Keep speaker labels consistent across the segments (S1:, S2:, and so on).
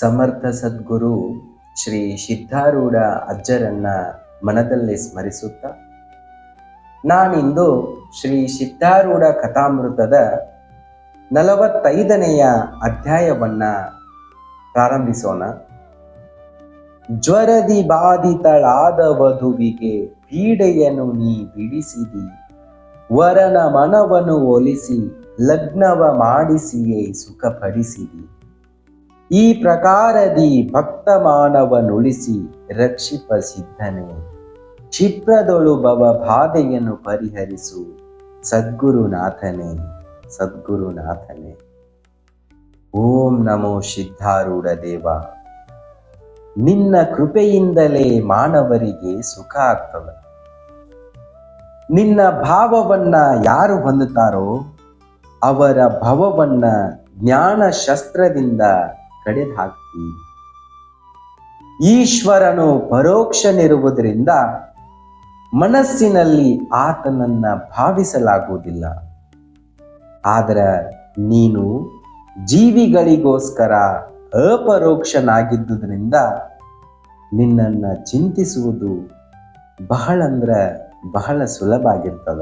S1: ಸಮರ್ಥ ಸದ್ಗುರು ಶ್ರೀ ಸಿದ್ಧಾರೂಢ ಅಜ್ಜರನ್ನ ಮನದಲ್ಲಿ ಸ್ಮರಿಸುತ್ತ, ನಾನಿಂದು ಶ್ರೀ ಸಿದ್ಧಾರೂಢ ಕಥಾಮೃತದ ನಲವತ್ತೈದನೆಯ ಅಧ್ಯಾಯವನ್ನ ಪ್ರಾರಂಭಿಸೋಣ. ಜ್ವರದಿ ಬಾಧಿತಳಾದ ವಧುವಿಗೆ ಪೀಡೆಯನ್ನು ನೀ ಬಿಡಿಸಿದಿ, ವರನ ಮನವನ್ನು ಒಲಿಸಿ ಲಗ್ನವ ಮಾಡಿಸಿಯೇ ಸುಖಪಡಿಸಿದಿ. ಈ ಪ್ರಕಾರದಿ ಭಕ್ತ ಮಾನವನುಳಿಸಿ ರಕ್ಷಿಪ ಸಿದ್ಧನೆ. ಕ್ಷಿಪ್ರದೊಳು ಬವ ಬಾಧೆಯನ್ನು ಪರಿಹರಿಸು ಸದ್ಗುರುನಾಥನೇ ಸದ್ಗುರುನಾಥನೇ. ಓಂ ನಮೋ ಸಿದ್ಧಾರೂಢ ದೇವ ನಿನ್ನ ಕೃಪೆಯಿಂದಲೇ ಮಾನವರಿಗೆ ಸುಖ ಆಗ್ತದೆ. ನಿನ್ನ ಭಾವವನ್ನ ಯಾರು ಹೊಂದುತ್ತಾರೋ ಅವರ ಭವವನ್ನ ಜ್ಞಾನ ಶಸ್ತ್ರದಿಂದ ಕಡಿದು ಹಾಕ್ತಿ ಈಶ್ವರನು ಪರೋಕ್ಷನಿರುವುದರಿಂದ ಮನಸ್ಸಿನಲ್ಲಿ ಆತನನ್ನ ಭಾವಿಸಲಾಗುವುದಿಲ್ಲ. ಆದರೆ ನೀನು ಜೀವಿಗಳಿಗೋಸ್ಕರ ಅಪರೋಕ್ಷನಾಗಿದ್ದುದರಿಂದ ನಿನ್ನನ್ನ ಚಿಂತಿಸುವುದು ಬಹಳ ಅಂದ್ರೆ ಬಹಳ ಸುಲಭ ಆಗಿರ್ತದ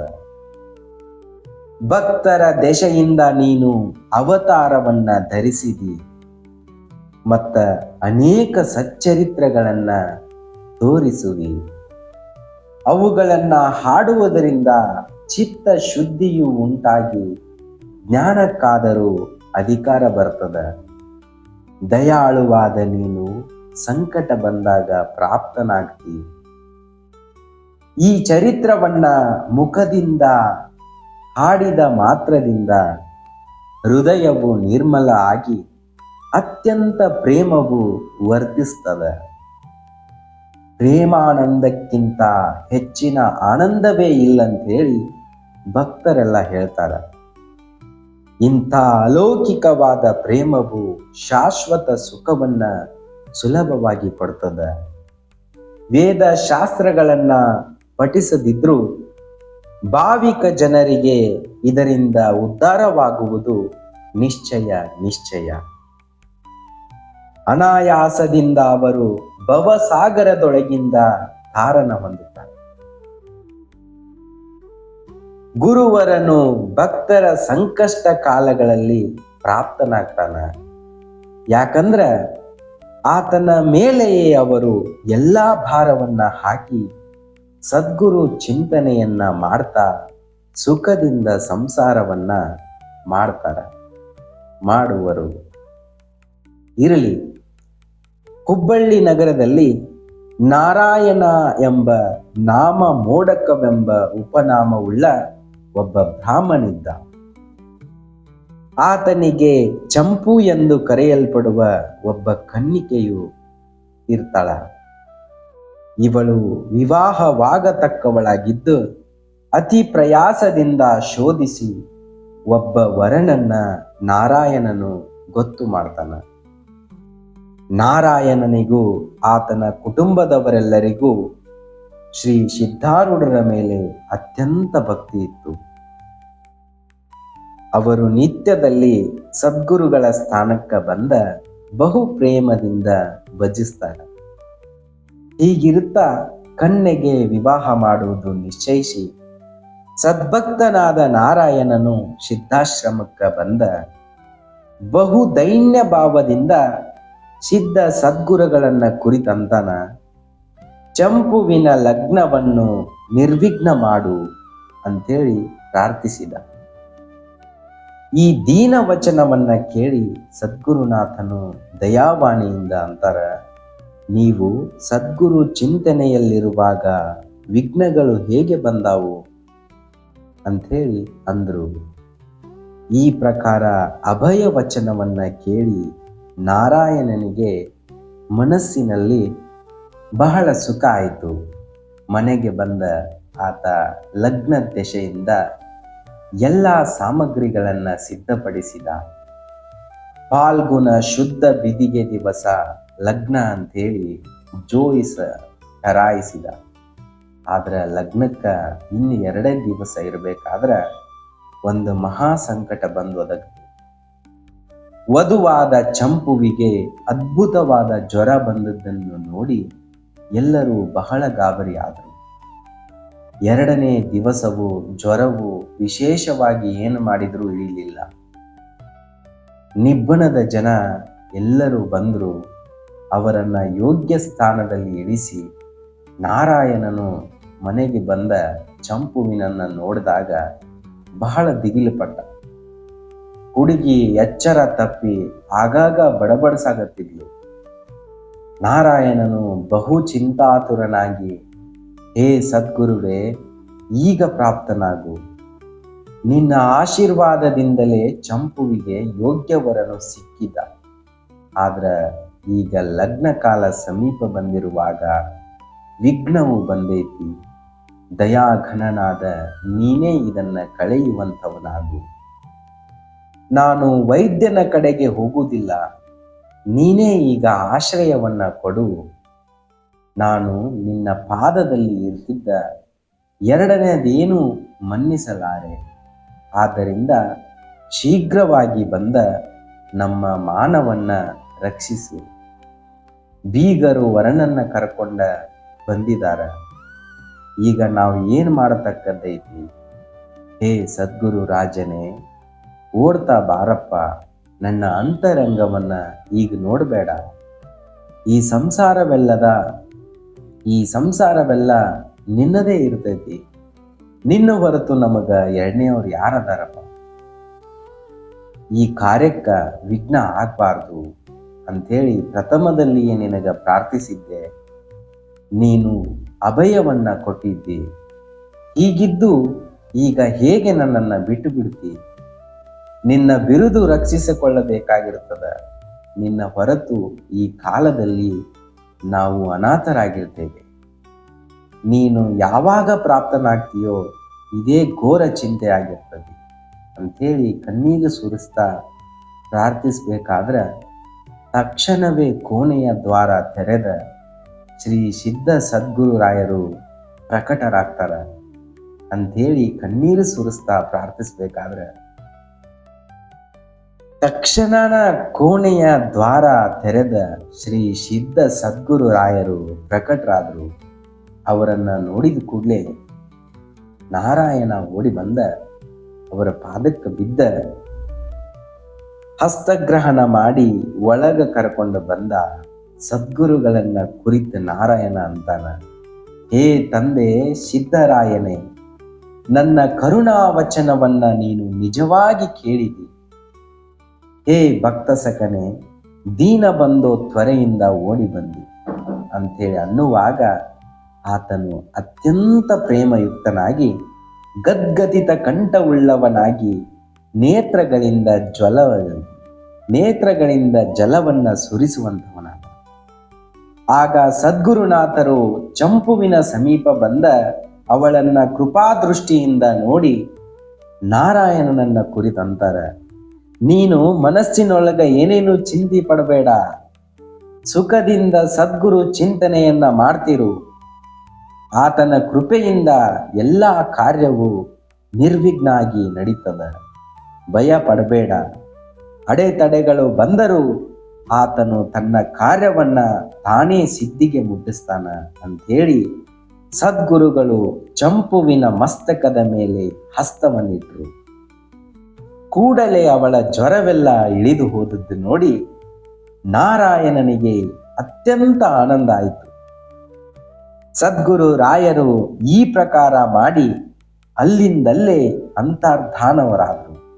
S1: ಭಕ್ತರ ದೆಶೆಯಿಂದ ನೀನು ಅವತಾರವನ್ನ ಧರಿಸಿದಿ. ಮತ್ತ ಅನೇಕ ಸಚ್ಚರಿತ್ರಗಳನ್ನ ತೋರಿಸುವಿ. ಅವುಗಳನ್ನ ಹಾಡುವುದರಿಂದ ಚಿತ್ತ ಶುದ್ಧಿಯು ಉಂಟಾಗಿ ಜ್ಞಾನಕ್ಕಾದರೂ ಅಧಿಕಾರ ಬರ್ತದ. ದಯಾಳುವಾದ ನೀನು ಸಂಕಟ ಬಂದಾಗ ಪ್ರಾಪ್ತನಾಗ್ತಿ. ಈ ಚರಿತ್ರವನ್ನ ಮುಖದಿಂದ ಹಾಡಿದ ಮಾತ್ರದಿಂದ ಹೃದಯವು ನಿರ್ಮಲ ಆಗಿ ಅತ್ಯಂತ ಪ್ರೇಮವು ವರ್ಧಿಸ್ತದೆ. ಪ್ರೇಮಾನಂದಕ್ಕಿಂತ ಹೆಚ್ಚಿನ ಆನಂದವೇ ಇಲ್ಲ ಅಂತ ಹೇಳಿ ಭಕ್ತರೆಲ್ಲ ಹೇಳ್ತಾರೆ. ಇಂಥ ಅಲೌಕಿಕವಾದ ಪ್ರೇಮವು ಶಾಶ್ವತ ಸುಖವನ್ನ ಸುಲಭವಾಗಿ ಕೊಡ್ತದೆ. ವೇದ ಶಾಸ್ತ್ರಗಳನ್ನ ಪಠಿಸದಿದ್ರೂ ಭಾವಿಕ ಜನರಿಗೆ ಇದರಿಂದ ಉದ್ಧಾರವಾಗುವುದು ನಿಶ್ಚಯ ನಿಶ್ಚಯ. ಅನಾಯಾಸದಿಂದ ಅವರು ಭವಸಾಗರದೊಳಗಿಂದ ತಾರನ ಹೊಂದುತ್ತಾರೆ. ಗುರುವರನು ಭಕ್ತರ ಸಂಕಷ್ಟ ಕಾಲಗಳಲ್ಲಿ ಪ್ರಾಪ್ತನಾಗ್ತಾನ. ಯಾಕಂದ್ರ ಆತನ ಮೇಲೆಯೇ ಅವರು ಎಲ್ಲಾ ಭಾರವನ್ನ ಹಾಕಿ ಸದ್ಗುರು ಚಿಂತನೆಯನ್ನ ಮಾಡ್ತಾ ಸುಖದಿಂದ ಸಂಸಾರವನ್ನ ಮಾಡ್ತಾರ. ಮಾಡುವರು. ಇರಲಿ. ಹುಬ್ಬಳ್ಳಿ ನಗರದಲ್ಲಿ ನಾರಾಯಣ ಎಂಬ ನಾಮ ಮೋಡಕವೆಂಬ ಉಪನಾಮವುಳ್ಳ ಒಬ್ಬ ಬ್ರಾಹ್ಮಣಿದ್ದ ಆತನಿಗೆ ಚಂಪು ಎಂದು ಕರೆಯಲ್ಪಡುವ ಒಬ್ಬ ಕನ್ನಿಕೆಯು ಇರ್ತಾಳ. ಇವಳು ವಿವಾಹವಾಗತಕ್ಕವಳಾಗಿದ್ದು ಅತಿ ಪ್ರಯಾಸದಿಂದ ಶೋಧಿಸಿ ಒಬ್ಬ ವರನನ್ನ ನಾರಾಯಣನು ಗೊತ್ತು ಮಾಡ್ತಾನ. ನಾರಾಯಣನಿಗೂ, ಆತನ ಕುಟುಂಬದವರೆಲ್ಲರಿಗೂ ಶ್ರೀ ಸಿದ್ಧಾರೂಢರ ಮೇಲೆ ಅತ್ಯಂತ ಭಕ್ತಿ ಇತ್ತು. ಅವರು ನಿತ್ಯದಲ್ಲಿ ಸದ್ಗುರುಗಳ ಸ್ಥಾನಕ್ಕೆ ಬಂದ ಬಹು ಪ್ರೇಮದಿಂದ ಭಜಿಸ್ತಾರೆ. ಹೀಗಿರುತ್ತಾ ಕಣ್ಣೆಗೆ ವಿವಾಹ ಮಾಡುವುದು ನಿಶ್ಚಯಿಸಿ, ಸದ್ಭಕ್ತನಾದ ನಾರಾಯಣನು ಸಿದ್ಧಾಶ್ರಮಕ್ಕೆ ಬಂದ ಬಹು ದೈನ್ಯ ಭಾವದಿಂದ ಸಿದ್ಧ ಸದ್ಗುರುಗಳನ್ನ ಕುರಿತಂತನ ಚಂಪುವಿನ ಲಗ್ನವನ್ನು ನಿರ್ವಿಘ್ನ ಮಾಡು ಅಂತೇಳಿ ಪ್ರಾರ್ಥಿಸಿದ. ಈ ದೀನ ವಚನವನ್ನ ಕೇಳಿ ಸದ್ಗುರುನಾಥನು ದಯಾವಾಣಿಯಿಂದ ಅಂತಾರ, ನೀವು ಸದ್ಗುರು ಚಿಂತನೆಯಲ್ಲಿರುವಾಗ ವಿಘ್ನಗಳು ಹೇಗೆ ಬಂದಾವು? ಅಂಥೇಳಿ ಅಂದರು. ಈ ಪ್ರಕಾರ ಅಭಯ ವಚನವನ್ನ ಕೇಳಿ ನಾರಾಯಣನಿಗೆ ಮನಸ್ಸಿನಲ್ಲಿ ಬಹಳ ಸುಖ ಆಯಿತು. ಮನೆಗೆ ಬಂದ ಆತ ಲಗ್ನ ದೆಶೆಯಿಂದ ಎಲ್ಲ ಸಾಮಗ್ರಿಗಳನ್ನು ಸಿದ್ಧಪಡಿಸಿದ. ಪಾಲ್ಗುನ ಶುದ್ಧ ಬಿದಿಗೆ ದಿವಸ ಲಗ್ನ ಅಂಥೇಳಿ ಜೋಯಿಸ ಕರಾಯಿಸಿದ ಆದ್ರೆ ಲಗ್ನಕ್ಕ ಇನ್ನು ಎರಡೇ ದಿವಸ ಇರಬೇಕಾದ್ರೆ ಒಂದು ಮಹಾ ಸಂಕಟ ಬಂದು ಒದಗಿತು ವಧುವಾದ ಚಂಪುವಿಗೆ ಅದ್ಭುತವಾದ ಜ್ವರ ಬಂದದ್ದನ್ನು ನೋಡಿ ಎಲ್ಲರೂ ಬಹಳ ಗಾಬರಿಯಾದರು. ಎರಡನೇ ದಿವಸವು ಜ್ವರವು ವಿಶೇಷವಾಗಿ ಏನು ಮಾಡಿದರೂ ಇಳಿಲಿಲ್ಲ. ನಿಬ್ಬಣದ ಜನ ಎಲ್ಲರೂ ಬಂದರು ಅವರನ್ನ ಯೋಗ್ಯ ಸ್ಥಾನದಲ್ಲಿ ಇಳಿಸಿ ನಾರಾಯಣನು ಮನೆಗೆ ಬಂದ ಚಂಪುವಿನನ್ನ ನೋಡಿದಾಗ ಬಹಳ ದಿಗಿಲುಪಟ್ಟ ಹುಡುಗಿ ಎಚ್ಚರ ತಪ್ಪಿ ಆಗಾಗ ಬಡಬಡಿಸಾಗತ್ತಿದ್ಲು ನಾರಾಯಣನು ಬಹು ಚಿಂತಾತುರನಾಗಿ, ಹೇ ಸದ್ಗುರುವೇ, ಈಗ ಪ್ರಾಪ್ತನಾಗು. ನಿನ್ನ ಆಶೀರ್ವಾದದಿಂದಲೇ ಚಂಪುವಿಗೆ ಯೋಗ್ಯವರನು ಸಿಕ್ಕಿದ. ಆದ್ರೆ ಈಗ ಲಗ್ನ ಕಾಲ ಸಮೀಪ ಬಂದಿರುವಾಗ ವಿಘ್ನವು ಬಂದೈತಿ. ದಯಾಘನನಾದ ನೀನೇ ಇದನ್ನ ಕಳೆಯುವಂಥವನಾಗು ನಾನು ವೈದ್ಯನ ಕಡೆಗೆ ಹೋಗುವುದಿಲ್ಲ. ನೀನೇ ಈಗ ಆಶ್ರಯವನ್ನ ಕೊಡು. ನಾನು ನಿನ್ನ ಪಾದದಲ್ಲಿ ಇರ್ತಿದ್ದ ಎರಡನೇದೇನು ಮನ್ನಿಸಲಾರೆ. ಆದ್ದರಿಂದ ಶೀಘ್ರವಾಗಿ ಬಂದ ನಮ್ಮ ಮಾನವನ್ನ ರಕ್ಷಿಸು. ಬೀಗರು ವರನನ್ನ ಕರ್ಕೊಂಡ ಬಂದಿದಾರ. ಈಗ ನಾವು ಏನು ಮಾಡತಕ್ಕದ್ದೈತಿ ಹೇ ಸದ್ಗುರು ರಾಜನೇ ಓಡ್ತಾ ಬಾರಪ್ಪ, ನನ್ನ ಅಂತರಂಗವನ್ನ ಈಗ ನೋಡಬೇಡ. ಈ ಸಂಸಾರವೆಲ್ಲದ, ಈ ಸಂಸಾರವೆಲ್ಲ ನಿನ್ನದೇ ಇರ್ತೈತಿ. ನಿನ್ನ ಹೊರತು ನಮಗ ಎರಡನೇವ್ರು ಯಾರದಾರಪ್ಪ? ಈ ಕಾರ್ಯಕ್ಕ ವಿಘ್ನ ಆಗ್ಬಾರ್ದು ಅಂಥೇಳಿ ಪ್ರಥಮದಲ್ಲಿಯೇ ನಿನಗ ಪ್ರಾರ್ಥಿಸಿದ್ದೆ. ನೀನು ಅಭಯವನ್ನ ಕೊಟ್ಟಿದ್ದಿ. ಹೀಗಿದ್ದು ಈಗ ಹೇಗೆ ನನ್ನನ್ನು ಬಿಟ್ಟು ಬಿಡ್ತಿ? ನಿನ್ನ ಬಿರುದು ರಕ್ಷಿಸಿಕೊಳ್ಳಬೇಕಾಗಿರುತ್ತದೆ. ನಿನ್ನ ಹೊರತು ಈ ಕಾಲದಲ್ಲಿ ನಾವು ಅನಾಥರಾಗಿರ್ತೇವೆ. ನೀನು ಯಾವಾಗ ಪ್ರಾಪ್ತನಾಗ್ತೀಯೋ ಇದೇ ಘೋರ ಚಿಂತೆ ಆಗಿರ್ತದೆ. ಅಂಥೇಳಿ ಕಣ್ಣೀರು ಸುರಿಸ್ತಾ ಪ್ರಾರ್ಥಿಸ್ಬೇಕಾದ್ರೆ ತಕ್ಷಣವೇ ಕೋಣೆಯ ದ್ವಾರ ತೆರೆದ ಶ್ರೀ ಸಿದ್ಧ ಸದ್ಗುರುರಾಯರು ಪ್ರಕಟರಾಗ್ತಾರ. ಅಂಥೇಳಿ ಕಣ್ಣೀರು ಸುರಿಸ್ತಾ ಪ್ರಾರ್ಥಿಸ್ಬೇಕಾದ್ರೆ ತಕ್ಷಣನ ಕೋಣೆಯ ದ್ವಾರ ತೆರೆದ ಶ್ರೀ ಸಿದ್ಧ ಸದ್ಗುರು ರಾಯರು ಪ್ರಕಟರಾದರು. ಅವರನ್ನ ನೋಡಿದ ಕೂಡಲೇ ನಾರಾಯಣ ಓಡಿ ಬಂದ. ಅವರ ಪಾದಕ್ಕೆ ಬಿದ್ದ. ಹಸ್ತಗ್ರಹಣ ಮಾಡಿ ಒಳಗ ಕರ್ಕೊಂಡು ಬಂದ ಸದ್ಗುರುಗಳನ್ನ ಕುರಿತ ನಾರಾಯಣ ಅಂತಾನ. ಹೇ ತಂದೆ, ಸಿದ್ಧರಾಯನೇ, ನನ್ನ ಕರುಣಾ ವಚನವನ್ನ ನೀನು ನಿಜವಾಗಿ ಕೇಳಿದಿ. ಹೇ ಭಕ್ತ ಸಖನೆ, ದೀನ ಬಂದೋ ತ್ವರೆಯಿಂದ ಓಡಿ ಬಂದಿ ಅಂಥೇಳಿ ಅನ್ನುವಾಗ ಆತನು ಅತ್ಯಂತ ಪ್ರೇಮಯುಕ್ತನಾಗಿ ಗದ್ಗದಿತ ಕಂಠವುಳ್ಳವನಾಗಿ ನೇತ್ರಗಳಿಂದ ಜ್ವಲ, ನೇತ್ರಗಳಿಂದ ಜಲವನ್ನು ಸುರಿಸುವಂಥವನಾದ. ಆಗ ಸದ್ಗುರುನಾಥರು ಚಂಪುವಿನ ಸಮೀಪ ಬಂದ ಅವಳನ್ನ ಕೃಪಾದೃಷ್ಟಿಯಿಂದ ನೋಡಿ ನಾರಾಯಣನನ್ನ ಕುರಿತಂತಾರ. ನೀನು ಮನಸ್ಸಿನೊಳಗ ಏನೇನು ಚಿಂತೆ ಪಡಬೇಡ. ಸುಖದಿಂದ ಸದ್ಗುರು ಚಿಂತನೆಯನ್ನ ಮಾಡ್ತಿರು. ಆತನ ಕೃಪೆಯಿಂದ ಎಲ್ಲ ಕಾರ್ಯವು ನಿರ್ವಿಘ್ನ ಆಗಿ ನಡೀತದ. ಭಯ ಪಡಬೇಡ. ಅಡೆತಡೆಗಳು ಬಂದರೂ ಆತನು ತನ್ನ ಕಾರ್ಯವನ್ನ ತಾನೇ ಸಿದ್ಧಿಗೆ ಮುಟ್ಟಿಸ್ತಾನ ಅಂಥೇಳಿ ಸದ್ಗುರುಗಳು ಚಂಪುವಿನ ಮಸ್ತಕದ ಮೇಲೆ ಹಸ್ತವನ್ನಿಟ್ರು. ಕೂಡಲೇ ಅವಳ ಜ್ವರವೆಲ್ಲ ಇಳಿದು ಹೋದದ್ದು ನೋಡಿ ನಾರಾಯಣನಿಗೆ ಅತ್ಯಂತ ಆನಂದ ಆಯಿತು. ಸದ್ಗುರು ರಾಯರು ಈ ಪ್ರಕಾರ ಮಾಡಿ ಅಲ್ಲಿಂದಲ್ಲೇ ಅಂತರ್ಧಾನವರಾದರು.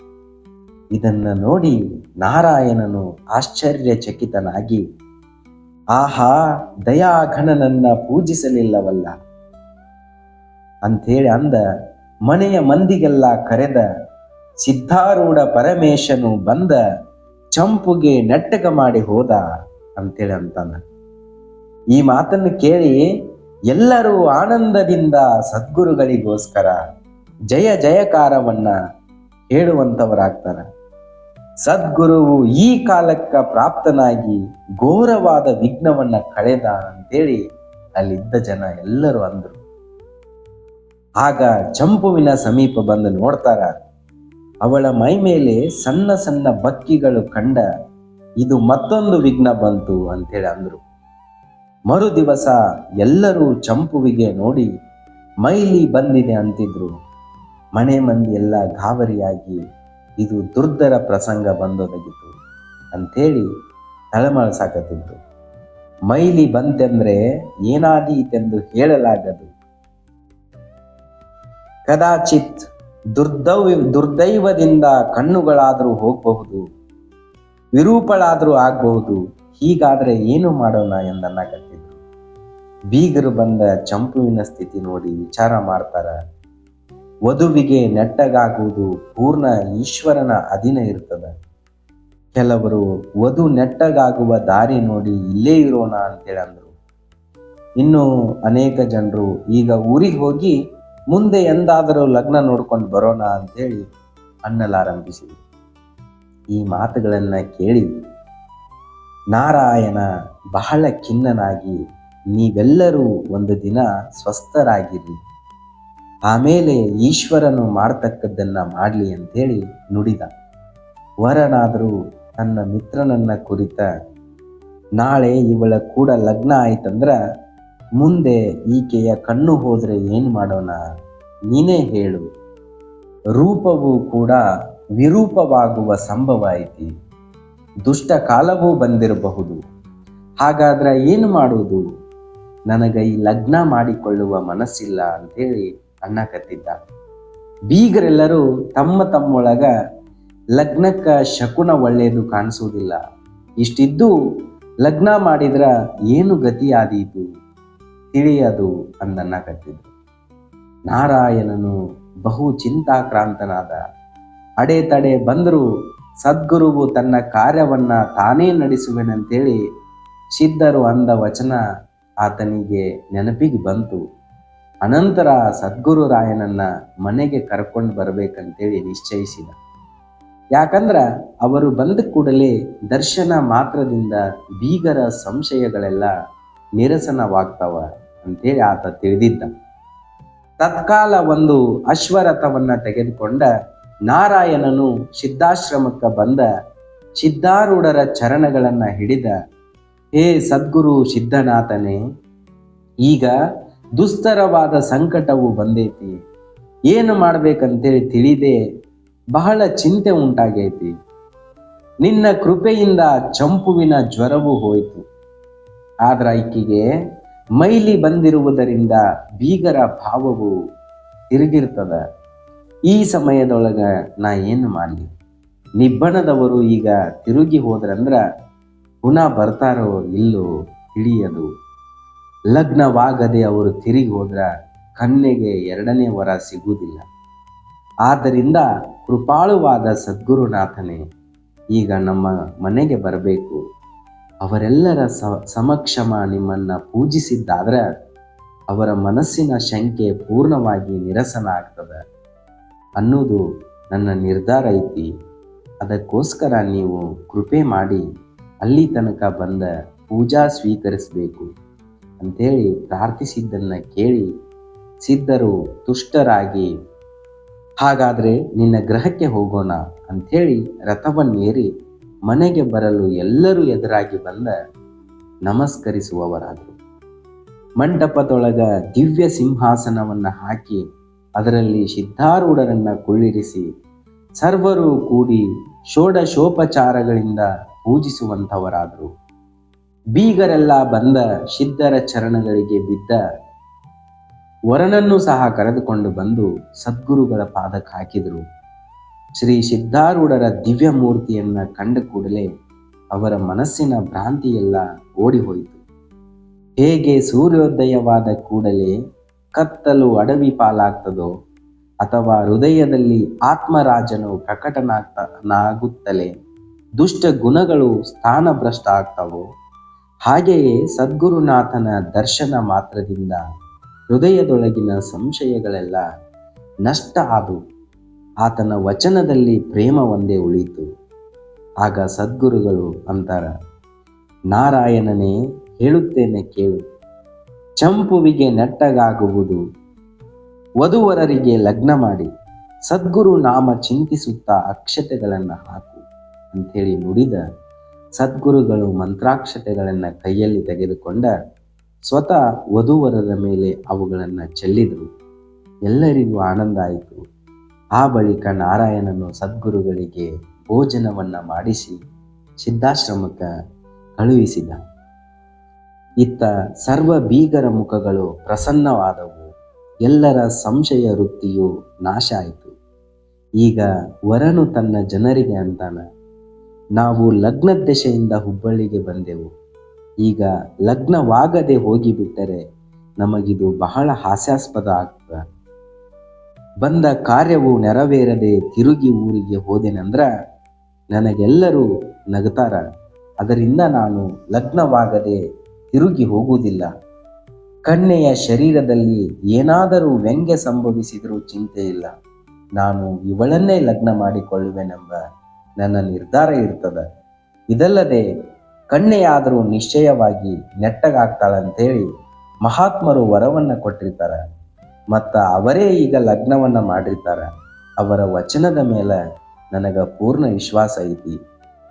S1: ಇದನ್ನ ನೋಡಿ ನಾರಾಯಣನು ಆಶ್ಚರ್ಯಚಕಿತನಾಗಿ, ಆಹಾ, ದಯಾಘನನನ್ನ ಪೂಜಿಸಲಿಲ್ಲವಲ್ಲ? ಅಂಥೇಳಿ ಅಂದ ಮನೆಯ ಮಂದಿಗೆಲ್ಲ ಕರೆದ ಸಿದ್ಧಾರೂಢ ಪರಮೇಶನು ಬಂದ ಚಂಪುಗೆ ನೆಟ್ಟಗ ಮಾಡಿ ಹೋದ ಅಂತೇಳಿ ಅಂತಾನ. ಈ ಮಾತನ್ನು ಕೇಳಿ ಎಲ್ಲರೂ ಆನಂದದಿಂದ ಸದ್ಗುರುಗಳಿಗೋಸ್ಕರ ಜಯ ಜಯಕಾರವನ್ನ ಹೇಳುವಂಥವರಾಗ್ತಾರ. ಸದ್ಗುರುವು ಈ ಕಾಲಕ್ಕ ಪ್ರಾಪ್ತನಾಗಿ ಘೋರವಾದ ವಿಘ್ನವನ್ನ ಕಳೆದ ಅಂತೇಳಿ ಅಲ್ಲಿದ್ದ ಜನ ಎಲ್ಲರೂ ಅಂದರು. ಆಗ ಚಂಪುವಿನ ಸಮೀಪ ಬಂದು ನೋಡ್ತಾರ. ಅವಳ ಮೈ ಮೇಲೆ ಸಣ್ಣ ಸಣ್ಣ ಬಕ್ಕಿಗಳು ಕಂಡ ಇದು ಮತ್ತೊಂದು ವಿಘ್ನ ಬಂತು ಅಂತೇಳಿ ಅಂದ್ರು. ಮರು ದಿವಸ ಎಲ್ಲರೂ ಚಂಪುವಿಗೆ ನೋಡಿ ಮೈಲಿ ಬಂದಿದೆ ಅಂತಿದ್ರು. ಮನೆ ಮಂದಿ ಎಲ್ಲ ಗಾಬರಿಯಾಗಿ ಇದು ದುರ್ದರ ಪ್ರಸಂಗ ಬಂದೊದಗಿತು ಅಂಥೇಳಿ ತಳಮಳಸಾಕತ್ತಿದ್ರು ಮೈಲಿ ಬಂತೆಂದ್ರೆ ಏನಾದೀತೆಂದು ಹೇಳಲಾಗದು. ಕದಾಚಿತ್ ದುರ್ದೈವ, ದುರ್ದೈವದಿಂದ ಕಣ್ಣುಗಳಾದರೂ ಹೋಗಬಹುದು, ವಿರೂಪಳಾದರೂ ಆಗಬಹುದು, ಹೀಗಾದರೆ ಏನು ಮಾಡೋಣ ಎಂದನ್ನಾಗತ್ತಿದ್ರು ಬೀಗರು ಬಂದ ಚಂಪುವಿನ ಸ್ಥಿತಿ ನೋಡಿ ವಿಚಾರ ಮಾಡ್ತಾರ, ವಧುವಿಗೆ ನೆಟ್ಟಗಾಗುವುದು ಪೂರ್ಣ ಈಶ್ವರನ ಅಧೀನ ಇರ್ತದೆ. ಕೆಲವರು ವಧು ನೆಟ್ಟಗಾಗುವ ದಾರಿ ನೋಡಿ ಇಲ್ಲೇ ಇರೋಣ ಅಂತೇಳಿ ಅಂದರು ಇನ್ನು ಅನೇಕ ಜನರು ಈಗ ಊರಿಗೆ ಹೋಗಿ ಮುಂದೆ ಎಂದಾದರೂ ಲಗ್ನ ನೋಡ್ಕೊಂಡು ಬರೋಣ ಅಂತೇಳಿ ಅನ್ನಲಾರಂಭಿಸಿದರು ಈ ಮಾತುಗಳನ್ನು ಕೇಳಿ ನಾರಾಯಣ ಬಹಳ ಖಿನ್ನನಾಗಿ ನೀವೆಲ್ಲರೂ ಒಂದು ದಿನ ಸ್ವಸ್ಥರಾಗಿರಿ. ಆಮೇಲೆ ಈಶ್ವರನು ಮಾಡ್ತಕ್ಕದ್ದನ್ನ ಮಾಡಲಿ ಅಂತೇಳಿ ನುಡಿದ. ವರನಾದರೂ ತನ್ನ ಮಿತ್ರನನ್ನ ಕುರಿತ, ನಾಳೆ ಇವಳ ಕೂಡ ಲಗ್ನ ಆಯ್ತಂದ್ರ ಮುಂದೆ ಈಕೆಯ ಕಣ್ಣು ಹೋದರೆ ಏನು ಮಾಡೋಣ? ನೀನೇ ಹೇಳು. ರೂಪವು ಕೂಡ ವಿರೂಪವಾಗುವ ಸಂಭವ ಐತಿ ದುಷ್ಟ ಕಾಲವೂ ಬಂದಿರಬಹುದು. ಹಾಗಾದ್ರೆ ಏನು ಮಾಡುವುದು ನನಗೆ ಈ ಲಗ್ನ ಮಾಡಿಕೊಳ್ಳುವ ಮನಸ್ಸಿಲ್ಲ ಅಂತೇಳಿ ಅನ್ನಕತ್ತಿದ್ದ ಬೀಗರೆಲ್ಲರೂ ತಮ್ಮ ತಮ್ಮೊಳಗ ಲಗ್ನಕ್ಕೆ ಶಕುನ ಒಳ್ಳೆಯದು ಕಾಣಿಸುವುದಿಲ್ಲ. ಇಷ್ಟಿದ್ದು ಲಗ್ನ ಮಾಡಿದ್ರ ಏನು ಗತಿ ಆದೀತು? ತಿಳಿಯದು ಅಂದನ್ನ ಕಟ್ಟಿದ್ರು. ನಾರಾಯಣನು ಬಹು ಚಿಂತಾಕ್ರಾಂತನಾದ. ಅಡೆತಡೆ ಬಂದರೂ ಸದ್ಗುರುವು ತನ್ನ ಕಾರ್ಯವನ್ನ ತಾನೇ ನಡೆಸುವೆನಂತೇಳಿ ಸಿದ್ಧರು ಅಂದ ವಚನ ಆತನಿಗೆ ನೆನಪಿಗೆ ಬಂತು. ಅನಂತರ ಸದ್ಗುರು ರಾಯನನ್ನ ಮನೆಗೆ ಕರ್ಕೊಂಡು ಬರಬೇಕಂತೇಳಿ ನಿಶ್ಚಯಿಸಿದ. ಯಾಕಂದ್ರ ಅವರು ಬಂದ ಕೂಡಲೇ ದರ್ಶನ ಮಾತ್ರದಿಂದ ಬೀಗರ ಸಂಶಯಗಳೆಲ್ಲ ನಿರಸನವಾಗ್ತಾವ ಅಂತೇಳಿ ಆತ ತಿಳಿದಿದ್ದ. ತತ್ಕಾಲ ಒಂದು ಅಶ್ವರಥವನ್ನ ತೆಗೆದುಕೊಂಡ ನಾರಾಯಣನು ಸಿದ್ಧಾಶ್ರಮಕ್ಕೆ ಬಂದ ಸಿದ್ಧಾರೂಢರ ಚರಣಗಳನ್ನು ಹಿಡಿದ, ಹೇ ಸದ್ಗುರು ಸಿದ್ಧನಾಥನೇ, ಈಗ ದುಸ್ತರವಾದ ಸಂಕಟವು ಬಂದೈತಿ. ಏನು ಮಾಡ್ಬೇಕಂತೇಳಿ ತಿಳಿದೇ ಬಹಳ ಚಿಂತೆ ಉಂಟಾಗೈತಿ. ನಿನ್ನ ಕೃಪೆಯಿಂದ ಚಂಪುವಿನ ಜ್ವರವು ಹೋಯಿತು. ಆದ್ರ ಈಕೆಗೆ ಮೈಲಿ ಬಂದಿರುವುದರಿಂದ ಬೀಗರ ಭಾವವು ತಿರುಗಿರ್ತದ. ಈ ಸಮಯದೊಳಗ ನಾ ಏನು ಮಾಡಲಿ? ನಿಬ್ಬಣದವರು ಈಗ ತಿರುಗಿ ಹೋದ್ರಂದ್ರ ಪುನಃ ಬರ್ತಾರೋ ಇಲ್ಲೋ ತಿಳಿಯದು. ಲಗ್ನವಾಗದೆ ಅವರು ತಿರುಗಿ ಹೋದ್ರ ಕನ್ನೆಗೆ ಎರಡನೇ ವರ ಸಿಗುವುದಿಲ್ಲ. ಆದ್ದರಿಂದ ಕೃಪಾಳುವಾದ ಸದ್ಗುರುನಾಥನೇ, ಈಗ ನಮ್ಮ ಮನೆಗೆ ಬರಬೇಕು. ಅವರೆಲ್ಲರ ಸಮಕ್ಷಮ ನಿಮ್ಮನ್ನ ಪೂಜಿಸಿದ್ದಾದ್ರೆ ಅವರ ಮನಸ್ಸಿನ ಶಂಕೆ ಪೂರ್ಣವಾಗಿ ನಿರಸನ ಆಗ್ತದೆ ಅನ್ನೋದು ನನ್ನ ನಿರ್ಧಾರ ಐತಿ. ಅದಕ್ಕೋಸ್ಕರ ನೀವು ಕೃಪೆ ಮಾಡಿ ಅಲ್ಲಿ ತನಕ ಬಂದ ಪೂಜಾ ಸ್ವೀಕರಿಸಬೇಕು ಅಂಥೇಳಿ ಪ್ರಾರ್ಥಿಸಿದ್ದನ್ನು ಕೇಳಿ ಸಿದ್ಧರು ತುಷ್ಟರಾಗಿ, ಹಾಗಾದರೆ ನಿನ್ನ ಗ್ರಹಕ್ಕೆ ಹೋಗೋಣ ಅಂಥೇಳಿ ರಥವನ್ನೇರಿ ಮನೆಗೆ ಬರಲು ಎಲ್ಲರೂ ಎದುರಾಗಿ ಬಂದ ನಮಸ್ಕರಿಸುವವರಾದರು. ಮಂಟಪದೊಳಗ ದಿವ್ಯ ಸಿಂಹಾಸನವನ್ನ ಹಾಕಿ ಅದರಲ್ಲಿ ಸಿದ್ಧಾರೂಢರನ್ನ ಕುಳ್ಳಿರಿಸಿ ಸರ್ವರು ಕೂಡಿ ಷೋಡಶೋಪಚಾರಗಳಿಂದ ಪೂಜಿಸುವಂಥವರಾದರು. ಬೀಗರೆಲ್ಲ ಬಂದ ಸಿದ್ಧರ ಚರಣಗಳಿಗೆ ಬಿದ್ದ ವರನನ್ನು ಸಹ ಕರೆದುಕೊಂಡು ಬಂದು ಸದ್ಗುರುಗಳ ಪಾದಕ್ಕೆ ಹಾಕಿದರು. ಶ್ರೀ ಸಿದ್ಧಾರೂಢರ ದಿವ್ಯ ಮೂರ್ತಿಯನ್ನ ಕಂಡ ಕೂಡಲೇ ಅವರ ಮನಸ್ಸಿನ ಭ್ರಾಂತಿಯೆಲ್ಲ ಓಡಿಹೋಯಿತು. ಹೇಗೆ ಸೂರ್ಯೋದಯವಾದ ಕೂಡಲೇ ಕತ್ತಲು ಅಡವಿ ಪಾಲಾಗ್ತದೋ ಅಥವಾ ಹೃದಯದಲ್ಲಿ ಆತ್ಮರಾಜನು ಪ್ರಕಟನಾಗ್ತನಾಗುತ್ತಲೇ ದುಷ್ಟ ಗುಣಗಳು ಸ್ಥಾನಭ್ರಷ್ಟ ಆಗ್ತವೋ ಹಾಗೆಯೇ ಸದ್ಗುರುನಾಥನ ದರ್ಶನ ಮಾತ್ರದಿಂದ ಹೃದಯದೊಳಗಿನ ಸಂಶಯಗಳೆಲ್ಲ ನಷ್ಟ ಆದವು. ಆತನ ವಚನದಲ್ಲಿ ಪ್ರೇಮ ಒಂದೇ ಉಳಿಯಿತು. ಆಗ ಸದ್ಗುರುಗಳು ಅಂತಾರ, ನಾರಾಯಣನೇ ಹೇಳುತ್ತೇನೆ ಕೇಳು, ಚಂಪುವಿಗೆ ನೆಟ್ಟಗಾಗುವುದು, ವಧುವರರಿಗೆ ಲಗ್ನ ಮಾಡಿ, ಸದ್ಗುರು ನಾಮ ಚಿಂತಿಸುತ್ತಾ ಅಕ್ಷತೆಗಳನ್ನು ಹಾಕು ಅಂಥೇಳಿ ನುಡಿದ ಸದ್ಗುರುಗಳು ಮಂತ್ರಾಕ್ಷತೆಗಳನ್ನು ಕೈಯಲ್ಲಿ ತೆಗೆದುಕೊಂಡ ಸ್ವತಃ ವಧುವರರ ಮೇಲೆ ಅವುಗಳನ್ನು ಚೆಲ್ಲಿದರು. ಎಲ್ಲರಿಗೂ ಆನಂದ ಆಯಿತು. ಆ ಬಳಿಕ ನಾರಾಯಣನು ಸದ್ಗುರುಗಳಿಗೆ ಭೋಜನವನ್ನ ಮಾಡಿಸಿ ಸಿದ್ಧಾಶ್ರಮಕ್ಕೆ ಕಳುಹಿಸಿದ. ಇತ್ತ ಸರ್ವ ಬೀಗರ ಮುಖಗಳು ಪ್ರಸನ್ನವಾದವು. ಎಲ್ಲರ ಸಂಶಯ ವೃತ್ತಿಯು ನಾಶ ಆಯಿತು. ಈಗ ವರನು ತನ್ನ ಜನರಿಗೆ ಅಂತಾನ ನಾವು ಲಗ್ನ ದಶೆಯಿಂದ ಹುಬ್ಬಳ್ಳಿಗೆ ಬಂದೆವು. ಈಗ ಲಗ್ನವಾಗದೆ ಹೋಗಿಬಿಟ್ಟರೆ ನಮಗಿದು ಬಹಳ ಹಾಸ್ಯಾಸ್ಪದ ಆಗ್ತದೆ. ಬಂದ ಕಾರ್ಯವು ನೆರವೇರದೆ ತಿರುಗಿ ಊರಿಗೆ ಹೋದೆನಂದ್ರ ನನಗೆಲ್ಲರೂ ನಗುತ್ತಾರ. ಅದರಿಂದ ನಾನು ಲಗ್ನವಾಗದೆ ತಿರುಗಿ ಹೋಗುವುದಿಲ್ಲ. ಕಣ್ಣೆಯ ಶರೀರದಲ್ಲಿ ಏನಾದರೂ ವ್ಯಂಗ್ಯ ಸಂಭವಿಸಿದರೂ ಚಿಂತೆ ಇಲ್ಲ. ನಾನು ಇವಳನ್ನೇ ಲಗ್ನ ಮಾಡಿಕೊಳ್ಳುವೆನೆಂಬ ನನ್ನ ನಿರ್ಧಾರ ಇರ್ತದ. ಇದಲ್ಲದೆ ಕಣ್ಣೆಯಾದರೂ ನಿಶ್ಚಯವಾಗಿ ನೆಟ್ಟಗಾಗ್ತಾಳಂತೇಳಿ ಮಹಾತ್ಮರು ವರವನ್ನು ಕೊಟ್ಟಿರ್ತಾರೆ. ಮತ್ತ ಅವರೇ ಈಗ ಲಗ್ನವನ್ನು ಮಾಡಿರ್ತಾರೆ. ಅವರ ವಚನದ ಮೇಲೆ ನನಗೆ ಪೂರ್ಣ ವಿಶ್ವಾಸ ಐತಿ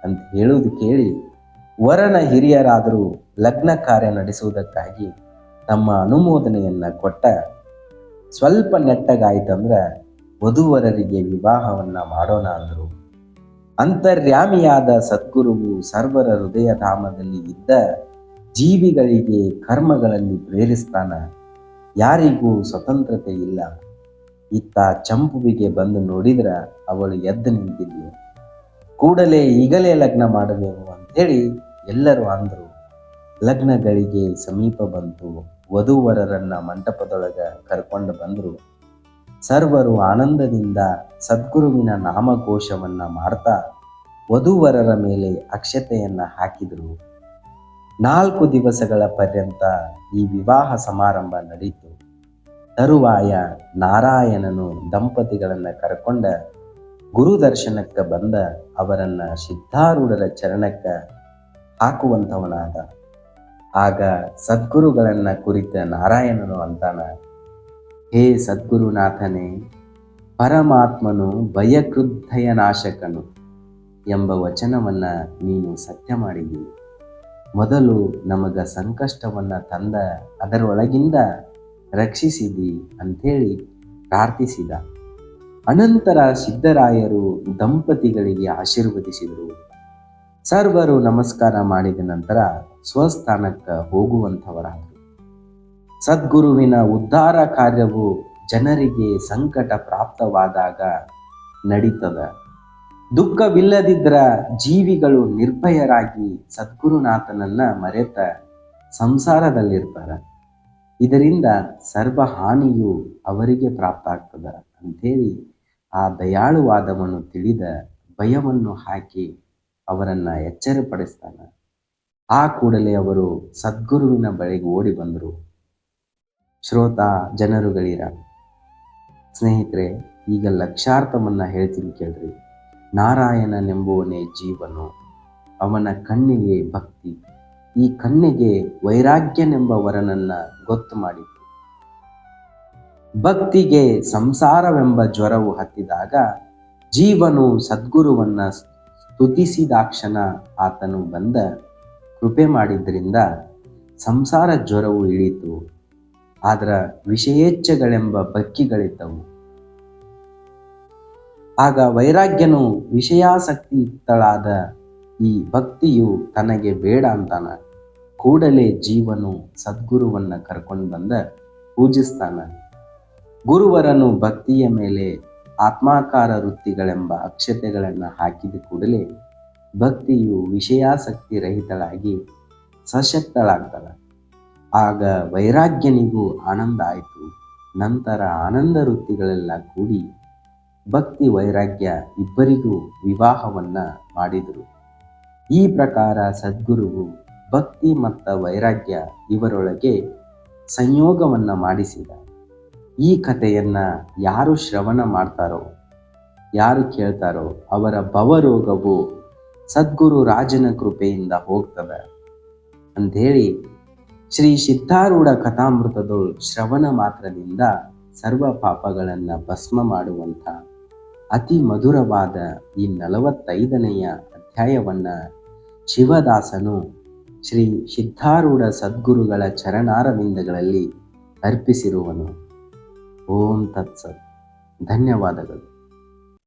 S1: ಅಂತ ಹೇಳುವುದು ಕೇಳಿ ವರನ ಹಿರಿಯರಾದರೂ ಲಗ್ನ ಕಾರ್ಯ ನಡೆಸುವುದಕ್ಕಾಗಿ ತಮ್ಮ ಅನುಮೋದನೆಯನ್ನ ಕೊಟ್ಟ ಸ್ವಲ್ಪ ನೆಟ್ಟಗಾಯ್ತಂದ್ರೆ ವಧುವರರಿಗೆ ವಿವಾಹವನ್ನ ಮಾಡೋಣ ಅಂದರು. ಅಂತರ್ಯಾಮಿಯಾದ ಸದ್ಗುರುವು ಸರ್ವರ ಹೃದಯ ಧಾಮದಲ್ಲಿ ಇದ್ದ ಜೀವಿಗಳಿಗೆ ಕರ್ಮಗಳಲ್ಲಿ ಪ್ರೇರಿಸ್ತಾನ ಯಾರಿಗೂ ಸ್ವತಂತ್ರತೆ ಇಲ್ಲ. ಇತ್ತ ಚಂಪುವಿಗೆ ಬಂದು ನೋಡಿದ್ರ ಅವಳು ಎದ್ದು ನಿಂತಿದ್ಲು. ಕೂಡಲೇ ಈಗಲೇ ಲಗ್ನ ಮಾಡಬೇಕು ಅಂತೇಳಿ ಎಲ್ಲರೂ ಅಂದರು. ಲಗ್ನಗಳಿಗೆ ಸಮೀಪ ಬಂತು ವಧುವರರನ್ನ ಮಂಟಪದೊಳಗ ಕರ್ಕೊಂಡು ಬಂದರು. ಸರ್ವರು ಆನಂದದಿಂದ ಸದ್ಗುರುವಿನ ನಾಮಘೋಷವನ್ನ ಮಾಡ್ತಾ ವಧುವರರ ಮೇಲೆ ಅಕ್ಷತೆಯನ್ನ ಹಾಕಿದರು. ನಾಲ್ಕು ದಿವಸಗಳ ಪರ್ಯಂತ ಈ ವಿವಾಹ ಸಮಾರಂಭ ನಡೆಯಿತು ತರುವಾಯ ನಾರಾಯಣನು ದಂಪತಿಗಳನ್ನು ಕರ್ಕೊಂಡ ಗುರು ದರ್ಶನಕ್ಕೆ ಬಂದ ಅವರನ್ನ ಸಿದ್ಧಾರೂಢರ ಚರಣಕ್ಕ ಹಾಕುವಂಥವನಾದ. ಆಗ ಸದ್ಗುರುಗಳನ್ನ ಕುರಿತ ನಾರಾಯಣನು ಅಂತಾನ, ಹೇ ಸದ್ಗುರುನಾಥನೇ, ಪರಮಾತ್ಮನು ಭಯಕೃದ್ಧಯ ನಾಶಕನು ಎಂಬ ವಚನವನ್ನ ನೀನು ಸತ್ಯ ಮಾಡಿದಿ ಮೊದಲು ನಮಗ ಸಂಕಷ್ಟವನ್ನ ತಂದ ಅದರೊಳಗಿಂದ ರಕ್ಷಿಸಿದಿ ಅಂಥೇಳಿ ಪ್ರಾರ್ಥಿಸಿದ. ಅನಂತರ ಸಿದ್ದರಾಯರು ದಂಪತಿಗಳಿಗೆ ಆಶೀರ್ವದಿಸಿದರು. ಸರ್ವರು ನಮಸ್ಕಾರ ಮಾಡಿದ ನಂತರ ಸ್ವಸ್ಥಾನಕ್ಕೆ ಹೋಗುವಂಥವರಾದರು. ಸದ್ಗುರುವಿನ ಉದ್ಧಾರ ಕಾರ್ಯವು ಜನರಿಗೆ ಸಂಕಟ ಪ್ರಾಪ್ತವಾದಾಗ ನಡೀತದ. ದುಃಖವಿಲ್ಲದಿದ್ರ ಜೀವಿಗಳು ನಿರ್ಭಯರಾಗಿ ಸದ್ಗುರುನಾಥನನ್ನ ಮರೆತ ಸಂಸಾರದಲ್ಲಿರ್ತಾರ. ಇದರಿಂದ ಸರ್ವ ಹಾನಿಯು ಅವರಿಗೆ ಪ್ರಾಪ್ತ ಆಗ್ತದ ಅಂಥೇಳಿ ಆ ದಯಾಳುವಾದವನ್ನು ತಿಳಿದ ಭಯವನ್ನು ಹಾಕಿ ಅವರನ್ನ ಎಚ್ಚರಪಡಿಸ್ತಾನೆ. ಆ ಕೂಡಲೇ ಅವರು ಸದ್ಗುರುವಿನ ಬಳಿಗೆ ಓಡಿ ಬಂದರು. ಶ್ರೋತ ಜನರುಗಳಿರ, ಸ್ನೇಹಿತರೆ, ಈಗ ಲಕ್ಷಾರ್ಥವನ್ನ ಹೇಳ್ತೀನಿ ಕೇಳ್ರಿ. ನಾರಾಯಣನೆಂಬುವನೇ ಜೀವನು ಅವನ ಕಣ್ಣಿಗೆ ಭಕ್ತಿ. ಈ ಕಣ್ಣಿಗೆ ವೈರಾಗ್ಯನೆಂಬ ವರನನ್ನ ಗೊತ್ತು ಮಾಡಿತು. ಭಕ್ತಿಗೆ ಸಂಸಾರವೆಂಬ ಜ್ವರವು ಹತ್ತಿದಾಗ ಜೀವನು ಸದ್ಗುರುವನ್ನ ಸ್ತುತಿಸಿದಾಕ್ಷಣ ಆತನು ಬಂದ ಕೃಪೆ ಮಾಡಿದ್ರಿಂದ ಸಂಸಾರ ಜ್ವರವು ಇಳಿತು ಆದ್ರ ವಿಷಯೇಚ್ಛಗಳೆಂಬ ಬಕ್ಕಿಗಳಿದ್ದವು ಆಗ ವೈರಾಗ್ಯನು ವಿಷಯಾಸಕ್ತಿಯುಕ್ತಳಾದ ಈ ಭಕ್ತಿಯು ತನಗೆ ಬೇಡ ಅಂತಾನ. ಕೂಡಲೇ ಜೀವನು ಸದ್ಗುರುವನ್ನ ಕರ್ಕೊಂಡು ಬಂದ ಪೂಜಿಸ್ತಾನ. ಗುರುವರನು ಭಕ್ತಿಯ ಮೇಲೆ ಆತ್ಮಾಕಾರ ವೃತ್ತಿಗಳೆಂಬ ಅಕ್ಷತೆಗಳನ್ನು ಹಾಕಿದ ಕೂಡಲೇ ಭಕ್ತಿಯು ವಿಷಯಾಸಕ್ತಿ ರಹಿತಳಾಗಿ ಸಶಕ್ತಳಾಗ್ತಾಳ. ಆಗ ವೈರಾಗ್ಯನಿಗೂ ಆನಂದ ಆಯಿತು. ನಂತರ ಆನಂದ ವೃತ್ತಿಗಳೆಲ್ಲ ಕೂಡಿ ಭಕ್ತಿ ವೈರಾಗ್ಯ ಇಬ್ಬರಿಗೂ ವಿವಾಹವನ್ನ ಮಾಡಿದರು. ಈ ಪ್ರಕಾರ ಸದ್ಗುರುವು ಭಕ್ತಿ ಮತ್ತು ವೈರಾಗ್ಯ ಇವರೊಳಗೆ ಸಂಯೋಗವನ್ನ ಮಾಡಿಸಿದ. ಈ ಕಥೆಯನ್ನ ಯಾರು ಶ್ರವಣ ಮಾಡ್ತಾರೋ, ಯಾರು ಕೇಳ್ತಾರೋ ಅವರ ಭವರೋಗವು ಸದ್ಗುರು ರಾಜನ ಕೃಪೆಯಿಂದ ಹೋಗ್ತದೆ. ಅಂಥೇಳಿ ಶ್ರೀ ಸಿದ್ಧಾರೂಢ ಕಥಾಮೃತದ ಶ್ರವಣ ಮಾತ್ರದಿಂದ ಸರ್ವ ಪಾಪಗಳನ್ನು ಭಸ್ಮ ಮಾಡುವಂಥ ಅತಿ ಮಧುರವಾದ ಈ ನಲವತ್ತೈದನೆಯ ಅಧ್ಯಾಯವನ್ನು ಶಿವದಾಸನು ಶ್ರೀ ಸಿದ್ಧಾರೂಢ ಸದ್ಗುರುಗಳ ಚರಣಾರವಿಂದಗಳಲ್ಲಿ ಅರ್ಪಿಸಿರುವನು. ಓಂ ತತ್ಸತ್. ಧನ್ಯವಾದಗಳು.